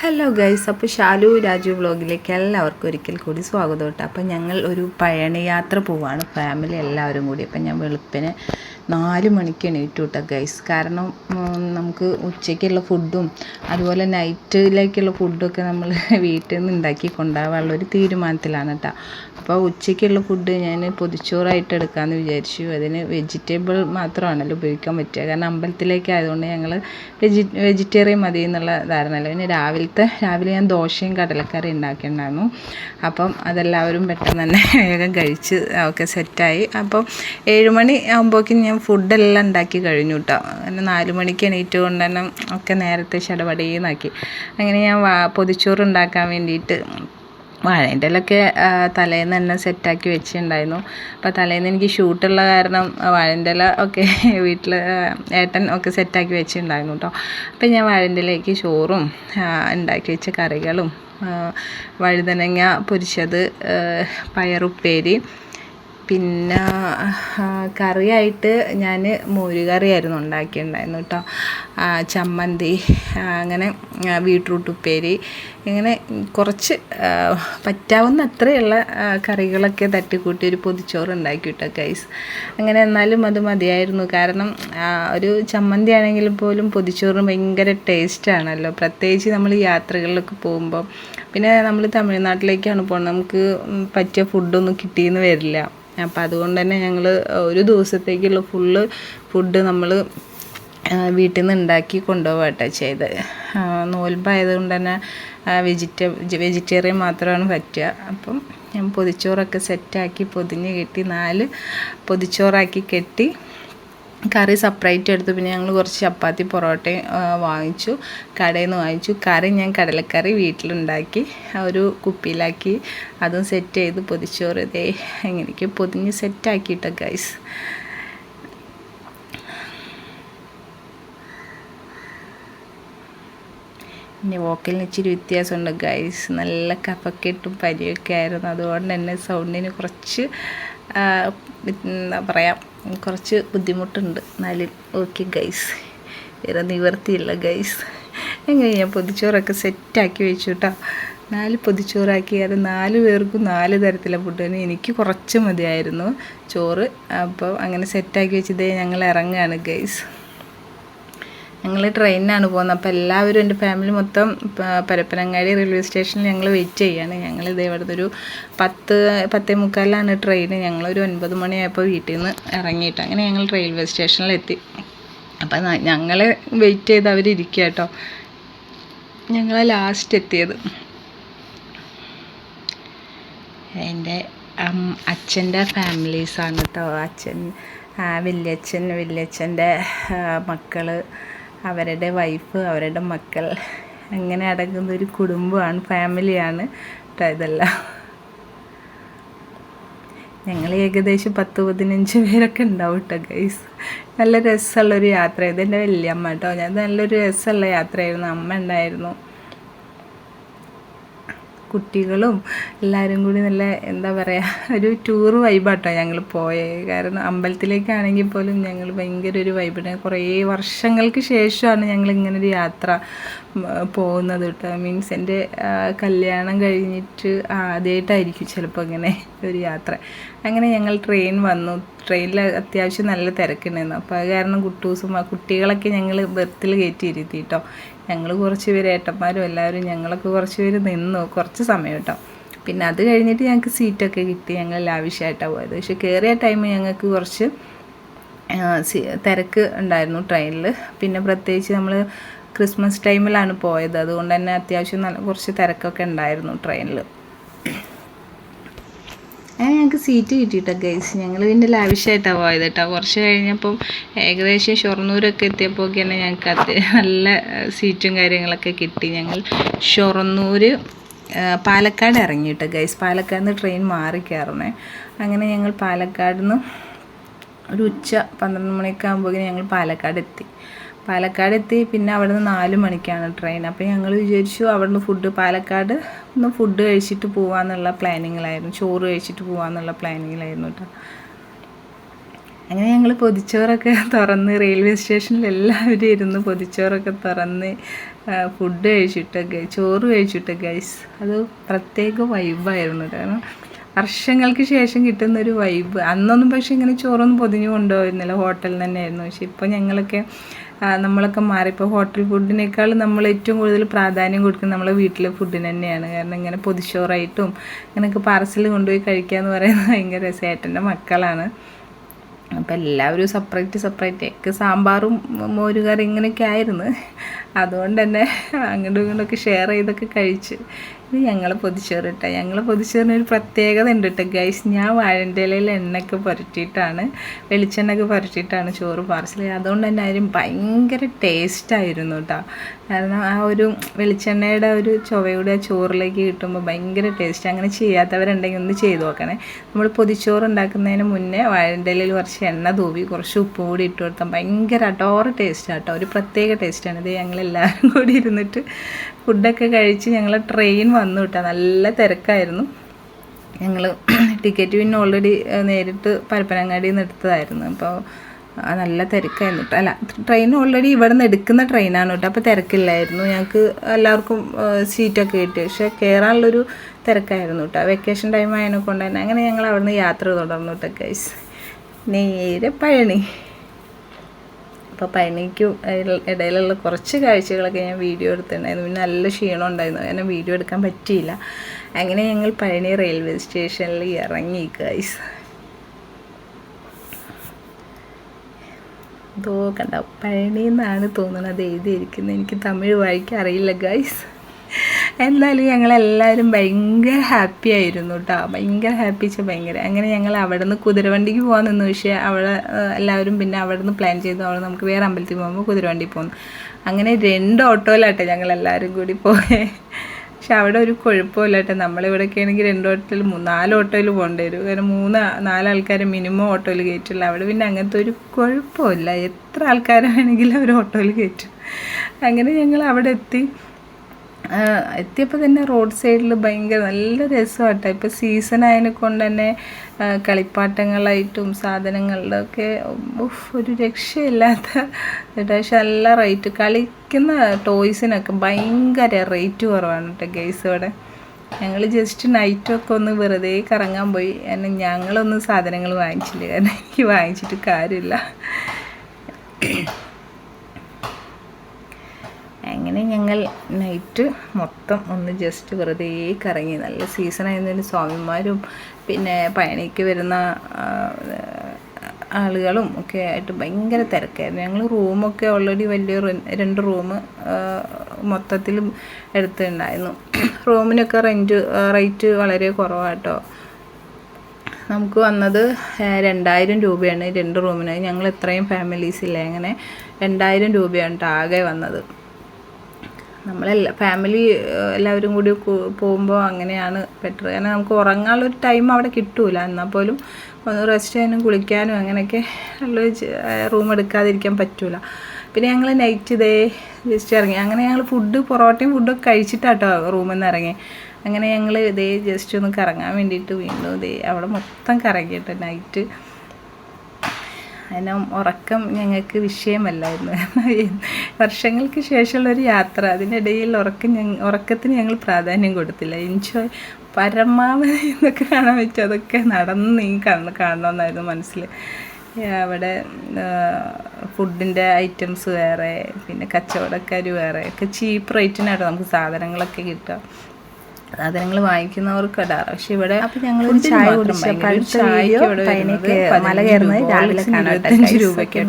Hello guys അപ്പോൾ ഷാലു രാജു വ്ളോഗിലേക്ക് എല്ലാവർക്കും ഒരിക്കൽ കൂടി സ്വാഗതം കേട്ടോ. അപ്പോൾ ഞങ്ങൾ ഒരു പഴനി യാത്ര പോവാണ്. ഫാമിലി എല്ലാവരും കൂടി. അപ്പം ഞാൻ വെളുപ്പിന് നാല് മണിക്ക് എണീറ്റു ഗൈസ് കാരണം നമുക്ക് ഉച്ചയ്ക്കുള്ള ഫുഡും അതുപോലെ നൈറ്റിലേക്കുള്ള ഫുഡൊക്കെ നമ്മൾ വീട്ടിൽ നിന്ന് ഉണ്ടാക്കി കൊണ്ടുപോകാനുള്ള ഒരു തീരുമാനത്തിലാണ് കേട്ടോ അപ്പോൾ ഉച്ചയ്ക്കുള്ള ഫുഡ് ഞാൻ പൊതിച്ചോറായിട്ട് എടുക്കാമെന്ന് വിചാരിച്ചു. അതിന് വെജിറ്റബിൾ മാത്രമാണല്ലോ ഉപയോഗിക്കാൻ പറ്റുക. കാരണം അമ്പലത്തിലേക്ക് ആയതുകൊണ്ട് ഞങ്ങൾ വെജി വെജിറ്റേറിയൻ മതി എന്നുള്ള ധാരണയല്ല പിന്നെ രാവിലത്തെ രാവിലെ ഞാൻ ദോശയും കടലക്കറി ഉണ്ടാക്കിയിട്ടുണ്ടായിരുന്നു. അപ്പം അതെല്ലാവരും പെട്ടെന്ന് തന്നെ വേഗം കഴിച്ച് ഒക്കെ സെറ്റായി അപ്പം ഏഴുമണി ആകുമ്പോഴേക്കും ഞാൻ ഫുഡെല്ലാം ഉണ്ടാക്കി കഴിഞ്ഞു കേട്ടോ അങ്ങനെ നാല് മണിക്ക് എണീറ്റ് കൊണ്ട് തന്നെ ഒക്കെ നേരത്തെ ശടപടീന്നാക്കി അങ്ങനെ ഞാൻ പൊതിച്ചോറ് ഉണ്ടാക്കാൻ വേണ്ടിയിട്ട് വാഴേന്റെ ഒക്കെ തലേന്ന് തന്നെ സെറ്റാക്കി വെച്ചിട്ടുണ്ടായിരുന്നു. അപ്പോൾ തലേന്ന് എനിക്ക് ഷൂട്ടുള്ള കാരണം വാഴേന്റെ ഒക്കെ വീട്ടിൽ ഏട്ടൻ ഒക്കെ സെറ്റാക്കി വെച്ചിട്ടുണ്ടായിരുന്നു കേട്ടോ അപ്പോൾ ഞാൻ വാഴേന്റെ ചോറും ഉണ്ടാക്കി വെച്ച കറികളും വഴുതനങ്ങ പൊരിച്ചത് പയറുപ്പേരി പിന്നെ കറിയായിട്ട് ഞാൻ മോരുകറിയായിരുന്നു ഉണ്ടാക്കിയിട്ടുണ്ടായിരുന്നു കേട്ടോ ചമ്മന്തി അങ്ങനെ ബീട്രൂട്ട് ഉപ്പേരി ഇങ്ങനെ കുറച്ച് പറ്റാവുന്ന അത്രയുള്ള കറികളൊക്കെ തട്ടിക്കൂട്ടി ഒരു പൊതിച്ചോറ് ഉണ്ടാക്കി കേട്ടോ ഗൈസ് അങ്ങനെ എന്നാലും അത് മതിയായിരുന്നു. കാരണം ഒരു ചമ്മന്തി ആണെങ്കിൽ പോലും പൊതിച്ചോറിന് ഭയങ്കര ടേസ്റ്റാണല്ലോ പ്രത്യേകിച്ച് നമ്മൾ യാത്രകളിലൊക്കെ പോകുമ്പോൾ പിന്നെ നമ്മൾ തമിഴ്നാട്ടിലേക്കാണ് പോകുന്നത് നമുക്ക് പറ്റിയ ഫുഡൊന്നും കിട്ടിയെന്ന് വരില്ല. അപ്പം അതുകൊണ്ട് തന്നെ ഞങ്ങൾ ഒരു ദിവസത്തേക്കുള്ള ഫുള്ള് ഫുഡ് നമ്മൾ വീട്ടിൽ നിന്ന് ഉണ്ടാക്കി കൊണ്ടുപോകട്ടെ ചെയ്ത്. നോൽമ്പായതുകൊണ്ട് തന്നെ വെജിറ്റ വെജിറ്റേറിയൻ മാത്രമാണ് പറ്റുക. അപ്പം ഞാൻ പൊതിച്ചോറൊക്കെ സെറ്റാക്കി പൊതിഞ്ഞ് കെട്ടി നാല് പൊതിച്ചോറാക്കി കെട്ടി കറി സെപ്പറേറ്റ് എടുത്തു. പിന്നെ ഞങ്ങൾ കുറച്ച് ചപ്പാത്തി പൊറോട്ടയും വാങ്ങിച്ചു. കടയിൽ നിന്ന് വാങ്ങിച്ചു. കറി ഞാൻ കടലക്കറി വീട്ടിലുണ്ടാക്കി. ഒരു കുപ്പിയിലാക്കി. അതും സെറ്റ് ചെയ്ത് പൊതിച്ചോറ്. ഇതേ എങ്ങനെയൊക്കെ പൊതിഞ്ഞ് സെറ്റാക്കിയിട്ടോ ഗൈസ് പിന്നെ വോക്കലിന് ഇച്ചിരി വ്യത്യാസമുണ്ട് ഗൈസ് നല്ല കഫക്കെട്ടും പരിയൊക്കെ ആയിരുന്നു. അതുകൊണ്ട് തന്നെ സൗണ്ടിന് കുറച്ച് എന്താ പറയുക കുറച്ച് ബുദ്ധിമുട്ടുണ്ട്. എന്നാലും ഓക്കെ ഗൈസ് വേറെ നിവർത്തിയില്ല ഗൈസ് എങ്ങനെ ഞാൻ പൊതിച്ചോറൊക്കെ സെറ്റാക്കി വെച്ചു കേട്ടോ നാല് പൊതിച്ചോറാക്കി അത് നാല് പേർക്കും നാല് തരത്തിലെ ഫുഡ് തന്നെ. എനിക്ക് കുറച്ച് മതിയായിരുന്നു. ചോറ് അപ്പോൾ അങ്ങനെ സെറ്റാക്കി വെച്ചതേ ഞങ്ങൾ ഇറങ്ങുകയാണ് ഗൈസ് ഞങ്ങൾ ട്രെയിനിനാണ് പോകുന്നത്. അപ്പോൾ എല്ലാവരും എന്റെ ഫാമിലി മൊത്തം പരപ്പനങ്ങാടി റെയിൽവേ സ്റ്റേഷനിൽ ഞങ്ങൾ വെയിറ്റ് ചെയ്യാണ്. ഞങ്ങൾ ഇതേ ഇവിടുത്തെ ഒരു പത്ത് പത്തേ മുക്കാലിലാണ് ട്രെയിൻ ഞങ്ങളൊരു ഒൻപത് മണിയായപ്പോൾ വീട്ടിൽ നിന്ന് ഇറങ്ങിയിട്ട് അങ്ങനെ ഞങ്ങൾ റെയിൽവേ സ്റ്റേഷനിലെത്തി അപ്പം ഞങ്ങൾ വെയിറ്റ് ചെയ്ത് അവരിയ്ക്കുക കേട്ടോ ഞങ്ങൾ ലാസ്റ്റ് എത്തിയത്. എന്റെ അച്ഛന്റെ ഫാമിലീസാണ് കേട്ടോ അച്ഛൻ വല്യച്ഛൻ വല്യച്ഛന്റെ മക്കൾ അവരുടെ വൈഫ് അവരുടെ മക്കൾ. അങ്ങനെ അടങ്ങുന്ന ഒരു കുടുംബമാണ് ഫാമിലിയാണ് കേട്ടോ ഇതെല്ലാം. ഞങ്ങൾ ഏകദേശം പത്ത് പതിനഞ്ച് പേരൊക്കെ ഉണ്ടാവും കേട്ടോ ഗൈസ് നല്ല രസമുള്ളൊരു യാത്ര. ഇതെന്റെ വല്യമ്മ കേട്ടോ ഞാൻ നല്ലൊരു രസമുള്ള യാത്രയായിരുന്നു. അമ്മ ഉണ്ടായിരുന്നു. കുട്ടികളും എല്ലാവരും കൂടി നല്ല എന്താ പറയുക ഒരു ടൂർ വൈബാട്ടോ ഞങ്ങൾ പോയത് കാരണം അമ്പലത്തിലേക്കാണെങ്കിൽ പോലും ഞങ്ങൾ ഭയങ്കര ഒരു വൈബാണ് കുറേ വർഷങ്ങൾക്ക് ശേഷമാണ് ഞങ്ങൾ ഇങ്ങനെ ഒരു യാത്ര പോകുന്നത് കേട്ടോ. മീൻസ് എന്റെ കല്യാണം കഴിഞ്ഞിട്ട് ആദ്യമായിട്ടായിരിക്കും ചിലപ്പോൾ ഇങ്ങനെ ഒരു യാത്ര. അങ്ങനെ ഞങ്ങൾ ട്രെയിൻ വന്നു. ട്രെയിനിൽ അത്യാവശ്യം നല്ല തിരക്കുണ്ടായിരുന്നു. അപ്പോൾ അത് കാരണം കുട്ടൂസും കുട്ടികളൊക്കെ ഞങ്ങൾ ബർത്തിൽ കയറ്റി ഇരുത്തി കേട്ടോ ഞങ്ങൾ കുറച്ച് പേര് ഏട്ടന്മാരും എല്ലാവരും ഞങ്ങളൊക്കെ കുറച്ച് പേര് നിന്നു കുറച്ച് സമയം കേട്ടോ. പിന്നെ അത് കഴിഞ്ഞിട്ട് ഞങ്ങൾക്ക് സീറ്റൊക്കെ കിട്ടി ഞങ്ങൾ ലാവിഷായിട്ടാണ് പോയത്. പക്ഷെ കയറിയ ടൈം ഞങ്ങൾക്ക് കുറച്ച് തിരക്ക് ഉണ്ടായിരുന്നു ട്രെയിനിൽ പിന്നെ പ്രത്യേകിച്ച് നമ്മൾ ക്രിസ്മസ് ടൈമിലാണ് പോയത്. അതുകൊണ്ട് തന്നെ അത്യാവശ്യം നല്ല കുറച്ച് തിരക്കൊക്കെ ഉണ്ടായിരുന്നു ട്രെയിനിൽ അങ്ങനെ ഞങ്ങൾക്ക് സീറ്റ് കിട്ടിയിട്ടോ ഗൈസ് ഞങ്ങൾ പിന്നെ ലാവിഷായിട്ടാണ് പോയത് കേട്ടോ കുറച്ച് കഴിഞ്ഞപ്പം ഏകദേശം ഷൊർണൂരൊക്കെ എത്തിയപ്പോൾ തന്നെ ഞങ്ങൾക്ക് നല്ല സീറ്റും കാര്യങ്ങളൊക്കെ കിട്ടി. ഞങ്ങൾ ഷൊർണൂർ പാലക്കാട് ഇറങ്ങി കേട്ടോ ഗൈസ് പാലക്കാട് നിന്ന് ട്രെയിൻ മാറി കയറണേ അങ്ങനെ ഞങ്ങൾ പാലക്കാട് നിന്ന് ഒരു ഉച്ച പന്ത്രണ്ട് മണിയൊക്കെ ആകുമ്പോഴേക്കും ഞങ്ങൾ പാലക്കാട് എത്തി. പാലക്കാട് എത്തി പിന്നെ അവിടെ നിന്ന് നാല് മണിക്കാണ് ട്രെയിൻ അപ്പോൾ ഞങ്ങൾ വിചാരിച്ചു അവിടെ ഫുഡ് പാലക്കാട് ഒന്ന് ഫുഡ് കഴിച്ചിട്ട് പോകാമെന്നുള്ള പ്ലാനിങ്ങിലായിരുന്നു ചോറ് കഴിച്ചിട്ട് പോകാമെന്നുള്ള പ്ലാനിങ്ങിലായിരുന്നു കേട്ടോ അങ്ങനെ ഞങ്ങൾ പൊതിച്ചോറൊക്കെ തുറന്ന് റെയിൽവേ സ്റ്റേഷനിൽ എല്ലാവരും ഇരുന്ന് പൊതിച്ചോറൊക്കെ തുറന്ന് ഫുഡ് കഴിച്ചിട്ടൊക്കെ ചോറ് കഴിച്ചിട്ട് ഗൈസ് അത് പ്രത്യേക വൈബായിരുന്നു കാരണം വർഷങ്ങൾക്ക് ശേഷം കിട്ടുന്ന ഒരു വൈബ് അന്നൊന്നും പക്ഷേ ഇങ്ങനെ ചോറൊന്നും പൊതിഞ്ഞു കൊണ്ടുപോയിരുന്നില്ല. ഹോട്ടലിൽ തന്നെയായിരുന്നു. പക്ഷെ ഇപ്പോൾ ഞങ്ങളൊക്കെ നമ്മളൊക്കെ മാറി ഇപ്പോൾ ഹോട്ടൽ ഫുഡിനേക്കാൾ നമ്മൾ ഏറ്റവും കൂടുതൽ പ്രാധാന്യം കൊടുക്കുന്നത് നമ്മളെ വീട്ടിലെ ഫുഡിന് തന്നെയാണ്. കാരണം ഇങ്ങനെ പൊതിച്ചോറായിട്ടും ഇങ്ങനെയൊക്കെ പാർസൽ കൊണ്ടുപോയി കഴിക്കുക എന്ന് പറയുന്നത് ഭയങ്കര രസമായിട്ടെന്റെ മക്കളാണ്. അപ്പോൾ എല്ലാവരും സെപ്പറേറ്റ് സെപ്പറേറ്റ് എക്ക് സാമ്പാറും മോരുകറി ഇങ്ങനെയൊക്കെ ആയിരുന്നു. അതുകൊണ്ട് തന്നെ അങ്ങോട്ടും ഇങ്ങോട്ടൊക്കെ ഷെയർ ചെയ്തൊക്കെ കഴിച്ച്. ഇത് ഞങ്ങൾ പൊതിച്ചോറ് ഇട്ട ഞങ്ങൾ പൊതിച്ചോറിന് ഒരു പ്രത്യേകത ഉണ്ട് കേട്ടോ ഗൈസ് ഞാൻ വാഴന്റെ ഇലയിൽ എണ്ണയൊക്കെ പുരട്ടിയിട്ടാണ് വെളിച്ചെണ്ണയൊക്കെ പുരട്ടിയിട്ടാണ് ചോറ് പാർസൽ അതുകൊണ്ട് തന്നെ അതിന് ഭയങ്കര ടേസ്റ്റായിരുന്നു കേട്ടോ കാരണം ആ ഒരു വെളിച്ചെണ്ണയുടെ ഒരു ചുവയുടെ ചോറിലേക്ക് കിട്ടുമ്പോൾ ഭയങ്കര ടേസ്റ്റ് അങ്ങനെ ചെയ്യാത്തവരുണ്ടെങ്കിൽ ഒന്ന് ചെയ്ത് നോക്കണേ. നമ്മൾ പൊതിച്ചോറ് ഉണ്ടാക്കുന്നതിന് മുന്നേ വാഴന്റെ ഇലയിൽ കുറച്ച് എണ്ണ തൂവി കുറച്ച് ഉപ്പ് കൂടി ഇട്ട് കൊടുത്താൽ ഭയങ്കര അടോറ് ടേസ്റ്റാണ് കേട്ടോ ഒരു പ്രത്യേക ടേസ്റ്റാണ് ഇത് ഞങ്ങളെല്ലാവരും കൂടി ഇരുന്നിട്ട് ഫുഡൊക്കെ കഴിച്ച് ഞങ്ങൾ ട്രെയിൻ വന്നു കിട്ടാം നല്ല തിരക്കായിരുന്നു. ഞങ്ങൾ ടിക്കറ്റ് പിന്നെ ഓൾറെഡി നേരിട്ട് പരപ്പനങ്ങാടിയിൽ നിന്ന് എടുത്തതായിരുന്നു അപ്പോൾ നല്ല തിരക്കായിരുന്നു കേട്ടോ അല്ല ട്രെയിൻ ഓൾറെഡി ഇവിടെ നിന്ന് എടുക്കുന്ന ട്രെയിനാണ് കേട്ടോ അപ്പോൾ തിരക്കില്ലായിരുന്നു. ഞങ്ങൾക്ക് എല്ലാവർക്കും സീറ്റൊക്കെ കിട്ടി. പക്ഷേ കയറാനുള്ളൊരു തിരക്കായിരുന്നു കേട്ടോ വെക്കേഷൻ ടൈം ആയതിനെ കൊണ്ട് തന്നെ അങ്ങനെ ഞങ്ങൾ അവിടെ നിന്ന് യാത്ര തുടർന്നു കേട്ടോ ഗൈസ് നേരെ പഴനി. അപ്പോൾ പനിക്കും ഇടയിലുള്ള കുറച്ച് കാഴ്ചകളൊക്കെ ഞാൻ വീഡിയോ എടുത്തിട്ടുണ്ടായിരുന്നു. പിന്നെ നല്ല ക്ഷീണം ഉണ്ടായിരുന്നു. കാരണം വീഡിയോ എടുക്കാൻ പറ്റിയില്ല. അങ്ങനെ ഞങ്ങൾ പഴനി റെയിൽവേ സ്റ്റേഷനിൽ ഇറങ്ങി ഗൈസ് എന്തോ കണ്ട? പഴനി എന്നാണ് തോന്നുന്നത് എഴുതിയിരിക്കുന്നത്. എനിക്ക് തമിഴ് വായിക്കാൻ അറിയില്ല ഗൈസ് എന്നാലും ഞങ്ങളെല്ലാവരും ഭയങ്കര ഹാപ്പി ആയിരുന്നു കേട്ടോ ഭയങ്കര ഹാപ്പി വെച്ചാൽ ഭയങ്കര. അങ്ങനെ ഞങ്ങൾ അവിടെ നിന്ന് കുതിരവണ്ടിക്ക് പോകാൻ നിന്നു. പക്ഷേ അവിടെ എല്ലാവരും പിന്നെ അവിടെ നിന്ന് പ്ലാൻ ചെയ്തു. അവിടെ നമുക്ക് വേറെ അമ്പലത്തിൽ പോകുമ്പോൾ കുതിരവണ്ടി പോകുന്നു അങ്ങനെ രണ്ട് ഓട്ടോയിലാട്ടെ ഞങ്ങളെല്ലാവരും കൂടി പോയേ. പക്ഷെ അവിടെ ഒരു കുഴപ്പമില്ല കേട്ടോ നമ്മളിവിടെയൊക്കെ ആണെങ്കിൽ രണ്ട് ഓട്ടോയിൽ നാല് ഓട്ടോയിൽ പോകേണ്ടി വരും. കാരണം മൂന്ന് നാലാൾക്കാരെ മിനിമം ഓട്ടോയിൽ കയറ്റില്ല അവിടെ പിന്നെ അങ്ങനത്തെ ഒരു കുഴപ്പമില്ല. എത്ര ആൾക്കാരാണെങ്കിലും അവർ ഓട്ടോയിൽ കയറ്റും. അങ്ങനെ ഞങ്ങൾ അവിടെ എത്തി. എത്തിയപ്പോൾ തന്നെ റോഡ് സൈഡിൽ ഭയങ്കര നല്ല രസമാട്ടോ ഇപ്പോൾ സീസൺ ആയതിനെ കൊണ്ട് തന്നെ കളിപ്പാട്ടങ്ങളായിട്ടും സാധനങ്ങളിലൊക്കെ ഒരു രക്ഷയില്ലാത്ത പക്ഷെ നല്ല റേറ്റ് കളിക്കുന്ന ടോയ്സിനൊക്കെ ഭയങ്കര റേറ്റ് കുറവാണ് കേട്ടോ ഗൈസ് ഇവിടെ. ഞങ്ങൾ ജസ്റ്റ് നൈറ്റൊക്കെ ഒന്ന് വെറുതെ കറങ്ങാൻ പോയി. കാരണം ഞങ്ങളൊന്നും സാധനങ്ങൾ വാങ്ങിച്ചില്ല. കാരണം എനിക്ക് വാങ്ങിച്ചിട്ട് കാര്യമില്ല. അങ്ങനെ ഞങ്ങൾ നൈറ്റ് മൊത്തം ഒന്ന് ജസ്റ്റ് വെറുതെ കറങ്ങി. നല്ല സീസൺ ആയതിന് സ്വാമിമാരും പിന്നെ പഴനിക്ക് വരുന്ന ആളുകളും ഒക്കെ ആയിട്ട് ഭയങ്കര തിരക്കായിരുന്നു. ഞങ്ങൾ റൂമൊക്കെ ഓൾറെഡി വലിയ രണ്ട് റൂം മൊത്തത്തിൽ എടുത്തിട്ടുണ്ടായിരുന്നു. റൂമിനൊക്കെ റെന്റ് റേറ്റ് വളരെ കുറവാട്ടോ. നമുക്ക് വന്നത് രണ്ടായിരം രൂപയാണ്. രണ്ട് റൂമിന് ഞങ്ങൾ ഇത്രയും ഫാമിലീസ് ഇല്ലേ? അങ്ങനെ രണ്ടായിരം രൂപയാണ് ആകെ വന്നത്. നമ്മളെല്ലാ ഫാമിലി എല്ലാവരും കൂടി പോകുമ്പോൾ അങ്ങനെയാണ് ബെറ്റർ കാരണം നമുക്ക് ഉറങ്ങാനുള്ളൊരു ടൈം അവിടെ കിട്ടൂല. എന്നാൽ പോലും ഒന്ന് റെസ്റ്റ് ചെയ്യാനും കുളിക്കാനും അങ്ങനെയൊക്കെ ഉള്ള റൂം എടുക്കാതിരിക്കാൻ പറ്റൂല. പിന്നെ ഞങ്ങൾ നൈറ്റ് ഇതേ ജസ്റ്റ് ഇറങ്ങി. അങ്ങനെ ഞങ്ങൾ ഫുഡ് പൊറോട്ടയും ഫുഡൊക്കെ കഴിച്ചിട്ടാട്ടോ റൂമിൽ നിന്ന് ഇറങ്ങി. അങ്ങനെ ഞങ്ങൾ ഇതേ ജസ്റ്റ് ഒന്ന് കറങ്ങാൻ വേണ്ടിയിട്ട് വീണ്ടും ഇതേ അവിടെ മൊത്തം കറങ്ങിയിട്ട് നൈറ്റ് അതിന് ഉറക്കം ഞങ്ങൾക്ക് വിഷയമല്ലായിരുന്നു. വർഷങ്ങൾക്ക് ശേഷമുള്ളൊരു യാത്ര അതിനിടയിൽ ഉറക്കം ഞങ്ങൾ ഉറക്കത്തിന് ഞങ്ങൾ പ്രാധാന്യം കൊടുത്തില്ല. എൻജോയ് പരമാവധി എന്നൊക്കെ കാണാൻ പറ്റും. അതൊക്കെ നടന്ന് കാണണം കാണണമെന്നായിരുന്നു മനസ്സിൽ അവിടെ ഫുഡിന്റെ ഐറ്റംസ് വേറെ പിന്നെ കച്ചവടക്കാർ വേറെ ഒക്കെ ചീപ്പ് റേറ്റിനായിട്ട് നമുക്ക് സാധനങ്ങളൊക്കെ കിട്ടുക. സാധനങ്ങൾ വാങ്ങിക്കുന്നവർക്ക് ഇടാറ് പക്ഷെ ഇവിടെ ഞങ്ങൾ ചായ കുടിച്ചു ചായ ചായക്ക് ഇവിടെ മല കയറുന്നത് രാവിലെ കാണാൻ ഇരുപത്തഞ്ച് രൂപയ്ക്ക്.